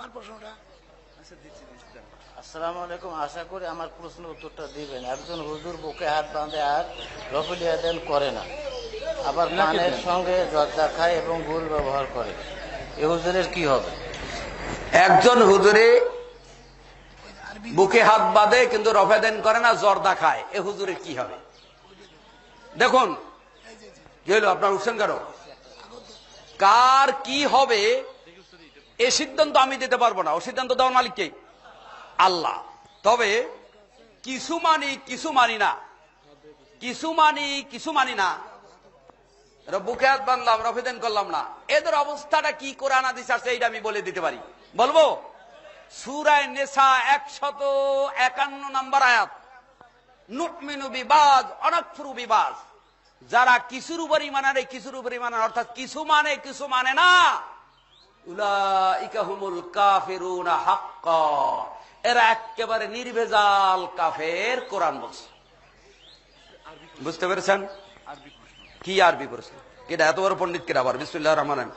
আমার প্রশ্নটা। আসসালামু আলাইকুম। আশা করি আমার প্রশ্ন উত্তরটা দিবেন। একজন হুজুর বুকে হাত বাঁধে আর রফিলিয়া দেন করে না। আবার পানের সঙ্গে জর্দা খায় এবং গুল ব্যবহার করে। এ হুজুরের কি হবে? একজন হুজুরে বুকে হাত বাঁধে কিন্তু রফেদেন করে না জর্দা খায়। এ হুজুরের কি হবে? দেখুন কি হলো আপনার উঠছেন কেন কার কি হবে এ সিদ্ধান্ত আমি দিতে পারব না। ও সিদ্ধান্ত দেওয়ার মালিক কে? আল্লাহ। তবে কিছু মানি কিছু মানি না। কিছু মানি কিছু মানি না। বুকে হাত বাঁধলাম, রফেদেন করলাম না। এদের অবস্থাটা কি কোরআন আদিস আছে এইটা আমি বলে দিতে পারি। বলব? সুরায় নেশা একশত একান্ন নাম্বার আয়াত। নুকমিনু বিবাদ, অনাকফুরু বিবাদ। যারা কিছুর উপর ইমান আনে, কিছুর উপর ইমান অর্থাৎ কিছু মানে কিছু মানে না। উলাইকা হুমুল কাফিরুনা হাক্কা। এরা একেবারে নির্ভেজাল কাফের কোরআন বলছে। বুঝতে পেরেছেন? কি আরবি প্রশ্ন? কেটা এত বড় পন্ডিত কেটা আবার? বিসমুল্লাহ রহমান